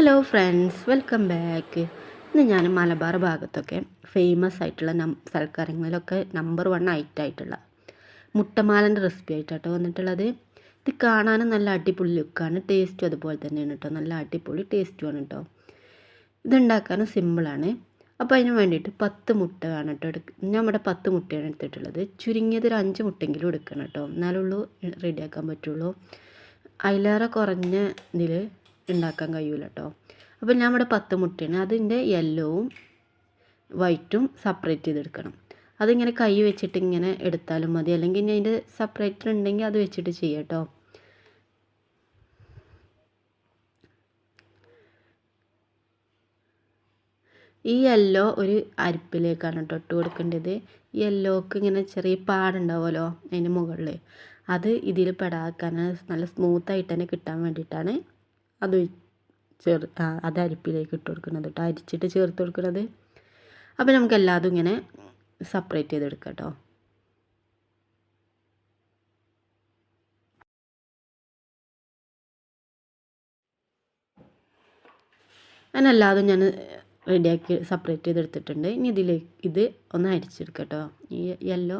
Hello friends welcome back ഇന്ന് ഞാൻ മലബാർ ഭാഗത്തൊക്കെ ഫേമസ് ആയിട്ടുള്ള നം സൽക്കാരങ്ങളിലൊക്കെ നമ്പർ വൺ ആയിട്ടുള്ള മുട്ടമാലന്റെ റെസിപ്പി ആയിട്ടാട്ടോ വന്നിട്ടുള്ളത്. ഇത് കാണാനും നല്ല അടിപൊളി ലുക്കാണ് ടേസ്റ്റും അതുപോലെ തന്നെയാണ് കേട്ടോ നല്ല അടിപൊളി ടേസ്റ്റുമാണ് കേട്ടോ ഇതുണ്ടാക്കാനും സിമ്പിളാണ് അപ്പോൾ അതിന് വേണ്ടിയിട്ട് പത്ത് മുട്ട വേണം കേട്ടോ എടുക്ക ഇവിടെ പത്ത് മുട്ടയാണ് എടുത്തിട്ടുള്ളത്. ചുരുങ്ങിയത് ഒരു അഞ്ച് മുട്ടെങ്കിലും എടുക്കണം കേട്ടോ എന്നാലുള്ളൂ റെഡിയാക്കാൻ പറ്റുള്ളൂ. അതിലേറെ കുറഞ്ഞ ഇതിൽ ഉണ്ടാക്കാൻ കഴിയൂല കേട്ടോ അപ്പോൾ ഞാൻ ഇവിടെ പത്ത് മുട്ടയാണ്. അതിന്റെ യെല്ലോവും വൈറ്റും സെപ്പറേറ്റ് ചെയ്തെടുക്കണം. അതിങ്ങനെ കൈ വെച്ചിട്ട് ഇങ്ങനെ എടുത്താലും മതി. അല്ലെങ്കിൽ ഇനി അതിന്റെ സെപ്പറേറ്റർ ഉണ്ടെങ്കിൽ അത് വെച്ചിട്ട് ചെയ്യാം ഈ യെല്ലോ ഒരു അരിപ്പിലേക്കാണ് കേട്ടോ ഇട്ട് കൊടുക്കേണ്ടത്. യെല്ലോക്ക് ഇങ്ങനെ ചെറിയ പാടുണ്ടാവുമല്ലോ അതിന്റെ മുകളിൽ. അത് ഇതിൽ പെടാക്കാൻ നല്ല സ്മൂത്തായിട്ട് തന്നെ കിട്ടാൻ വേണ്ടിയിട്ടാണ്. അത് ചേർ അത് അരിപ്പിലേക്ക് ഇട്ട് കൊടുക്കുന്നത് കേട്ടോ അരിച്ചിട്ട് ചേർത്ത് കൊടുക്കുന്നത്. അപ്പോൾ നമുക്ക് എല്ലാതും ഇങ്ങനെ സെപ്പറേറ്റ് ചെയ്തെടുക്കാം കേട്ടോ അങ്ങനെ എല്ലാതും ഞാൻ റെഡിയാക്കി സെപ്പറേറ്റ് ചെയ്തെടുത്തിട്ടുണ്ട് ഇനി ഇതിലേക്ക് ഇത് ഒന്ന് അരിച്ചെടുക്കാം കേട്ടോ ഈ യെല്ലോ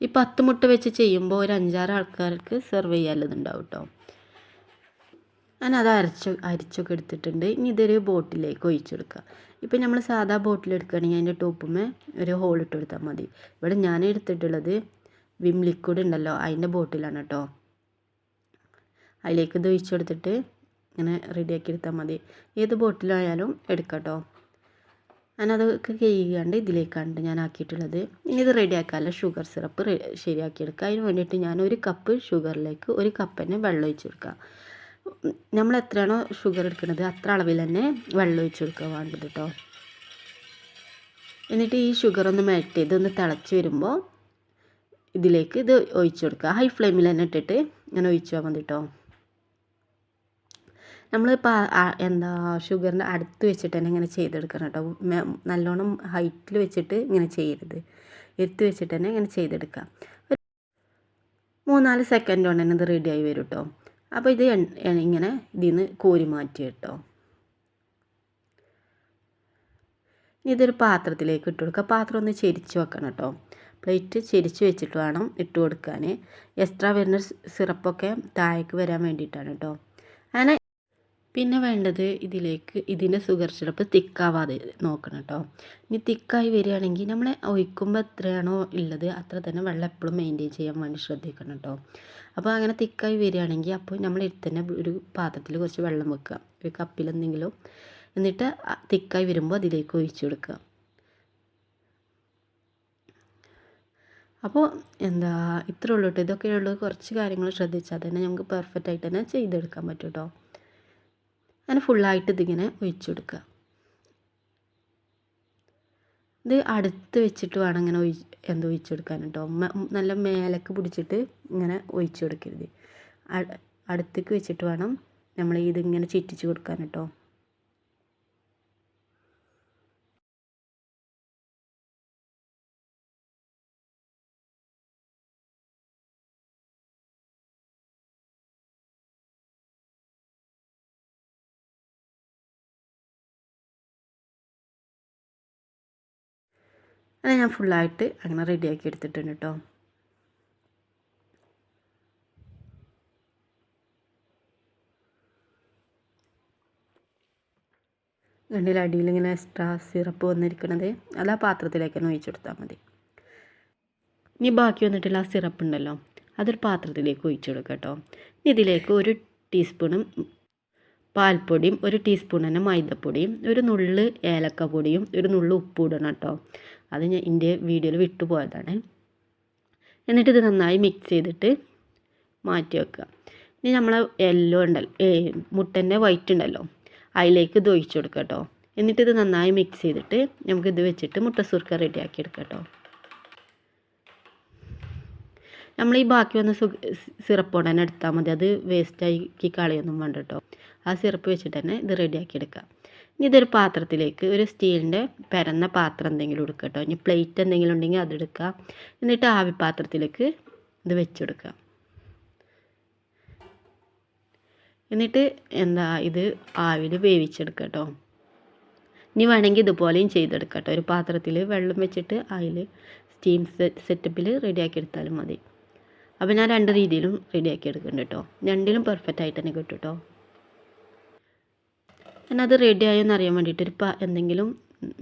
ഈ പത്ത് മുട്ട വെച്ച് ചെയ്യുമ്പോൾ ഒരു അഞ്ചാറ് ആൾക്കാർക്ക് സെർവ് ചെയ്യാനുള്ളതുണ്ടാവും കേട്ടോ ഞാൻ അത് അരച്ച് അരിച്ചൊക്കെ എടുത്തിട്ടുണ്ട്. ഇനി ഇതൊരു ബോട്ടിലേക്ക് ഒഴിച്ചെടുക്കുക ഇപ്പം നമ്മൾ സാധാ ബോട്ടിൽ എടുക്കുകയാണെങ്കിൽ അതിന്റെ ടോപ്പുമേ ഒരു ഹോൾ ഇട്ട് കൊടുത്താൽ മതി. ഇവിടെ ഞാൻ എടുത്തിട്ടുള്ളത് വിം ലിക്വിഡ് ഉണ്ടല്ലോ അതിന്റെ ബോട്ടിലാണ് കേട്ടോ അതിലേക്ക് ഇത് ഒഴിച്ചെടുത്തിട്ട് ഇങ്ങനെ റെഡിയാക്കി എടുത്താൽ മതി. ഏത് ബോട്ടിലായാലും എടുക്കാം കേട്ടോ ഞാനതൊക്കെ കഴുകിയാണ്ട് ഇതിലേക്കാണ് ഞാൻ ആക്കിയിട്ടുള്ളത് ഇനി ഇത് റെഡിയാക്കാമല്ലോ ഷുഗർ സിറപ്പ് ശരിയാക്കിയെടുക്കുക. അതിന് വേണ്ടിയിട്ട് ഞാൻ ഒരു കപ്പ് ഷുഗറിലേക്ക് ഒരു കപ്പ് തന്നെ വെള്ളം ഒഴിച്ചു കൊടുക്കുക. നമ്മൾ എത്രയാണോ ഷുഗർ എടുക്കുന്നത് അത്ര അളവിൽ തന്നെ വെള്ളം ഒഴിച്ചു കൊടുക്കുക വേണ്ടത് കേട്ടോ എന്നിട്ട് ഈ ഷുഗർ ഒന്ന് മെൽറ്റ് ചെയ്ത് ഒന്ന് തിളച്ച് വരുമ്പോൾ ഇതിലേക്ക് ഇത് ഒഴിച്ചു കൊടുക്കുക. ഹൈ ഫ്ലെയിമിൽ തന്നെ ഇട്ടിട്ട് ഞാൻ ഒഴിച്ചു കേട്ടോ നമ്മൾ എന്താ ഷുഗറിന്റെ അടുത്ത് വെച്ചിട്ട് തന്നെ ഇങ്ങനെ ചെയ്തെടുക്കണം കേട്ടോ. നല്ലോണം ഹൈറ്റിൽ വെച്ചിട്ട് ഇങ്ങനെ ചെയ്യരുത്. എടുത്ത് വെച്ചിട്ട് തന്നെ ഇങ്ങനെ ചെയ്തെടുക്കാം. മൂന്നാൽ സെക്കൻഡ് കൊണ്ട് തന്നെ ഇത് റെഡിയായി വരും കേട്ടോ. അപ്പോൾ ഇത് ഇങ്ങനെ ഇതിൽ നിന്ന് കോരി മാറ്റി കേട്ടോ. ഇതൊരു പാത്രത്തിലേക്ക് ഇട്ട് കൊടുക്കുക. പാത്രം ഒന്ന് ചെരിച്ച് വെക്കണം കേട്ടോ. പ്ലേറ്റ് ചെരിച്ച് വെച്ചിട്ട് വേണം ഇട്ട് കൊടുക്കാൻ എക്സ്ട്രാ വരുന്ന സിറപ്പൊക്കെ താഴേക്ക് വരാൻ വേണ്ടിയിട്ടാണ് കേട്ടോ. അങ്ങനെ പിന്നെ വേണ്ടത് ഇതിലേക്ക് ഇതിന്റെ സിറപ്പ് തിക്കാവാതെ നോക്കണം കേട്ടോ ഇനി തിക്കായി വരികയാണെങ്കിൽ നമ്മൾ ഒഴിക്കുമ്പോൾ എത്രയാണോ ഉള്ളത് അത്ര തന്നെ വെള്ളം എപ്പോഴും മെയിന്റെയിൻ ചെയ്യാൻ വേണ്ടി ശ്രദ്ധിക്കണം കേട്ടോ അപ്പോൾ അങ്ങനെ തിക്കായി വരികയാണെങ്കിൽ അപ്പോൾ നമ്മൾ തന്നെ ഒരു പാത്രത്തിൽ കുറച്ച് വെള്ളം വെക്കുക. ഒരു കപ്പിൽ എന്തെങ്കിലും എന്നിട്ട് തിക്കായി വരുമ്പോൾ അതിലേക്ക് ഒഴിച്ചു കൊടുക്കുക. അപ്പോൾ എന്താ ഇത്രേ ഉള്ളൂ കേട്ടോ ഇതൊക്കെയുള്ളൂ കുറച്ച് കാര്യങ്ങൾ ശ്രദ്ധിച്ചാൽ തന്നെ നമുക്ക് പെർഫെക്റ്റ് ആയിട്ട് തന്നെ ചെയ്തെടുക്കാൻ പറ്റും കേട്ടോ അങ്ങനെ ഫുള്ളായിട്ട് ഇതിങ്ങനെ ഒഴിച്ചു കൊടുക്കുക ഇത് അടുത്ത് വെച്ചിട്ട് വേണം ഇങ്ങനെ ഒഴി എന്താ ഒഴിച്ചു കൊടുക്കാൻ കേട്ടോ നല്ല മേലക്ക് പിടിച്ചിട്ട് ഇങ്ങനെ ഒഴിച്ചു കൊടുക്കരുത് അടുത്തേക്ക് വെച്ചിട്ട് വേണം നമ്മൾ ഇതിങ്ങനെ ചുറ്റിച്ച് കൊടുക്കാൻ കേട്ടോ. അത് ഞാൻ ഫുള്ളായിട്ട് അങ്ങനെ റെഡിയാക്കി എടുത്തിട്ടുണ്ട് കേട്ടോ രണ്ടിൽ അടിയിൽ ഇങ്ങനെ എക്സ്ട്രാ സിറപ്പ് വന്നിരിക്കുന്നത് അത് ആ പാത്രത്തിലേക്ക് തന്നെ ഒഴിച്ചെടുത്താൽ മതി. ഇനി ബാക്കി വന്നിട്ടുള്ള ആ സിറപ്പ് ഉണ്ടല്ലോ അതൊരു പാത്രത്തിലേക്ക് ഒഴിച്ചു കൊടുക്കാം കേട്ടോ ഇതിലേക്ക് ഒരു ടീസ്പൂണും പാൽപ്പൊടിയും ഒരു ടീസ്പൂൺ തന്നെ മൈദപ്പൊടിയും ഒരു നുള്ള് ഏലക്ക പൊടിയും ഒരു നുള്ള് ഉപ്പും ഇടണം കേട്ടോ. അത് ഞാൻ എന്റെ വീഡിയോയിൽ വിട്ടുപോയതാണ് എന്നിട്ട് ഇത് നന്നായി മിക്സ് ചെയ്തിട്ട് മാറ്റി വെക്കുക. ഇനി നമ്മൾ യെല്ലോ ഉണ്ടല്ലോ മുട്ടന്റെ വൈറ്റ് ഉണ്ടല്ലോ അതിലേക്ക് ഇത് ഒഴിച്ചു കേട്ടോ. എന്നിട്ട് ഇത് നന്നായി മിക്സ് ചെയ്തിട്ട് നമുക്ക് ഇത് വെച്ചിട്ട് മുട്ട സുർക്ക റെഡിയാക്കി എടുക്കാം കേട്ടോ. നമ്മൾ ഈ ബാക്കി വന്ന സിറപ്പ് കൊണ്ട് തന്നെ എടുത്താൽ മതി. അത് വേസ്റ്റാക്കി കളയൊന്നും വേണ്ട കേട്ടോ. ആ സിറപ്പ് വെച്ചിട്ട് തന്നെ ഇത് റെഡിയാക്കി എടുക്കാം ഇനി ഇതൊരു പാത്രത്തിലേക്ക് ഒരു സ്റ്റീലിന്റെ പരന്ന പാത്രം എന്തെങ്കിലും എടുക്കുക കേട്ടോ. ഇനി പ്ലേറ്റ് എന്തെങ്കിലും ഉണ്ടെങ്കിൽ അതെടുക്കുക എന്നിട്ട് ആവി പാത്രത്തിലേക്ക് ഇത് വെച്ചെടുക്കുക എന്നിട്ട് എന്താ ഇത് ആവിൽ വേവിച്ചെടുക്കുക കേട്ടോ. ഇനി വേണമെങ്കിൽ ഇതുപോലെയും ചെയ്തെടുക്കാം കേട്ടോ. ഒരു പാത്രത്തിൽ വെള്ളം വെച്ചിട്ട് അതിൽ സ്റ്റീം സെറ്റപ്പിൽ റെഡിയാക്കി എടുത്താലും മതി. അപ്പോൾ ഞാൻ രണ്ട് രീതിയിലും റെഡിയാക്കി എടുക്കുന്നുണ്ട് കേട്ടോ രണ്ടിലും പെർഫെക്റ്റ് ആയിട്ട് തന്നെ കിട്ടും കേട്ടോ അത് റെഡി ആയെന്ന് അറിയാൻ വേണ്ടിയിട്ട് ഒരു എന്തെങ്കിലും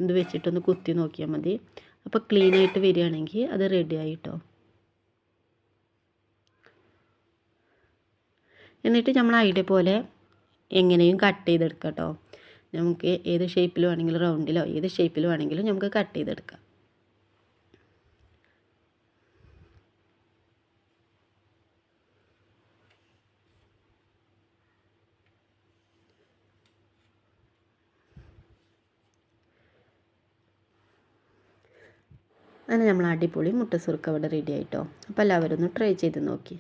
ഇത് വെച്ചിട്ടൊന്ന് കുത്തി നോക്കിയാൽ മതി. അപ്പോൾ ക്ലീൻ ആയിട്ട് വരികയാണെങ്കിൽ അത് റെഡി ആയി കേട്ടോ എന്നിട്ട് നമ്മൾ ഐഡിയ പോലെ എങ്ങനെയും കട്ട് ചെയ്തെടുക്കാം കേട്ടോ നമുക്ക് ഏത് ഷേപ്പിൽ വേണമെങ്കിലും റൗണ്ടിലോ ഏത് ഷേപ്പിൽ വേണമെങ്കിലും നമുക്ക് കട്ട് ചെയ്തെടുക്കാം. അങ്ങനെ നമ്മൾ അടിപൊളി മുട്ട സുറുക്ക് അവിടെ റെഡി ആയിട്ടോ. അപ്പോൾ എല്ലാവരും ഒന്ന് ട്രൈ ചെയ്ത് നോക്കി.